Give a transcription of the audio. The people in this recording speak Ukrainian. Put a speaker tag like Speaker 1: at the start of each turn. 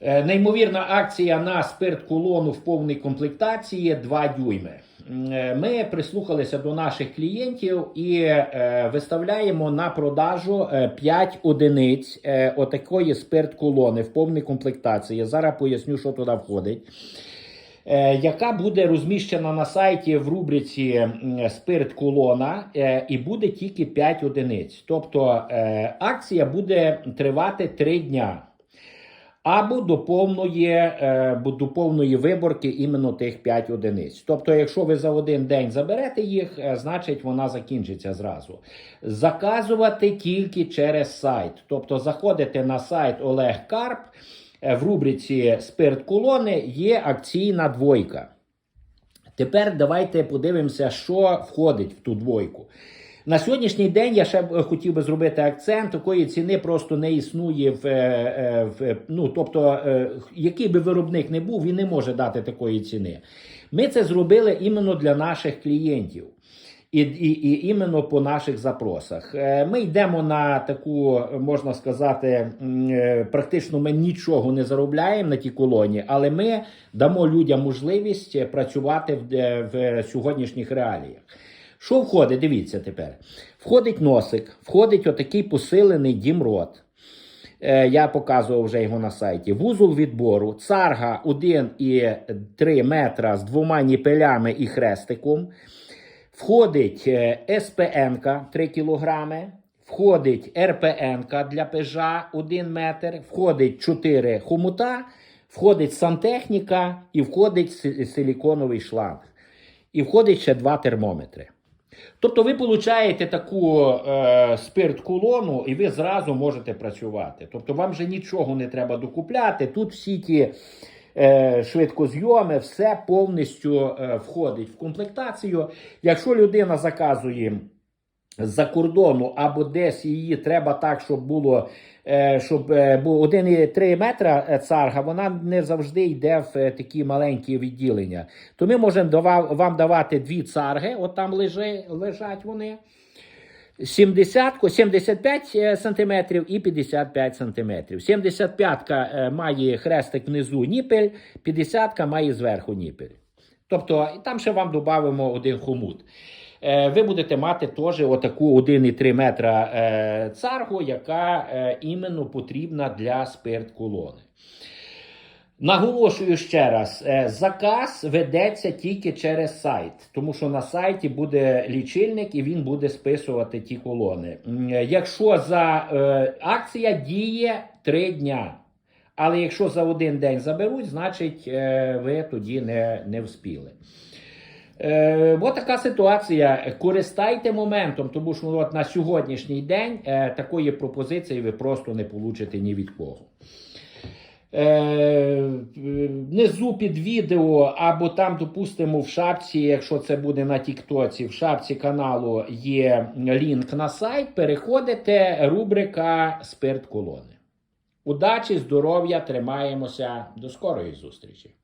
Speaker 1: Е, Неймовірна акція на спирт колону в повній комплектації 2 дюйми. Е, Ми прислухалися до наших клієнтів і е, виставляємо на продажу 5 одиниць отакої спирт колони в повній комплектації. Зараз поясню, що туди входить. Яка буде розміщена на сайті в рубриці спирт колона і буде тільки 5 одиниць. Тобто акція буде тривати 3 дня. Або до повної, е, до повної виборки іменно тих 5 одиниць. Тобто, якщо ви за один день заберете їх, е, значить вона закінчиться зразу. Заказувати тільки через сайт. Тобто, заходите на сайт Олег Карп, е, в рубриці Спирт колони є акційна двойка. Тепер давайте подивимося, що входить в ту двойку. На сьогоднішній день я ще е, хотів би зробити акцент. Такої ціни просто не існує в, е, е, в ну, тобто, який би виробник не був, він не може дати такої ціни. Ми це зробили іменно для наших клієнтів. І, і, і іменно по наших запросах. Ми йдемо на таку, можна сказати, практично ми нічого не заробляємо на тій колоні, але ми дамо людям можливість працювати в, в сьогоднішніх реаліях. Що входить? Дивіться тепер. Входить носик, входить отакий посилений дімрот. Е, Я показував вже його на сайті. Вузол відбору, царга 1,3 метра з двома ніпелями і хрестиком. Входить е, СПН 3 кілограми. Входить РПН для пежа 1 метр. Входить 4 хомута. Входить сантехніка і входить си- силіконовий шланг. І входить ще два термометри. Тобто ви получаєте таку е, спирт-колону, і ви зразу можете працювати. Тобто вам вже нічого не треба докупляти. Тут всі ті е, швидкозйоми, все повністю е, входить в комплектацію. Якщо людина заказує з-за кордону або десь її треба так, щоб було. е, Щоб е, бо 1,3 метра е, царга, вона не завжди йде в такі маленькі відділення. То ми можемо вам давати дві царги, от там лежи, лежать вони. 70, 75 е, сантиметрів і 55 сантиметрів. 75 е, має хрестик внизу ніпель, 50-ка має зверху ніпель. Тобто там ще вам додамо один хомут. Е, Ви будете мати теж отаку 1,3 метра е, царгу, яка е, іменно потрібна для спирт колони. Наголошую ще раз: заказ ведеться тільки через сайт, тому що на сайті буде лічильник і він буде списувати ті колони. Якщо за акція діє 3 дня. Але якщо за один день заберуть, значить ви тоді не, не вспіли. Е, така ситуація. Користайте моментом, тому що от на сьогоднішній день е, такої пропозиції ви просто не получите ні від кого. Е, внизу під відео, або там, допустимо, в шапці, якщо це буде на Тіктоці, в шапці каналу є лінк на сайт. Переходите, рубрика Спирт колони. Удачі, здоров'я, тримаємося. До скорої зустрічі!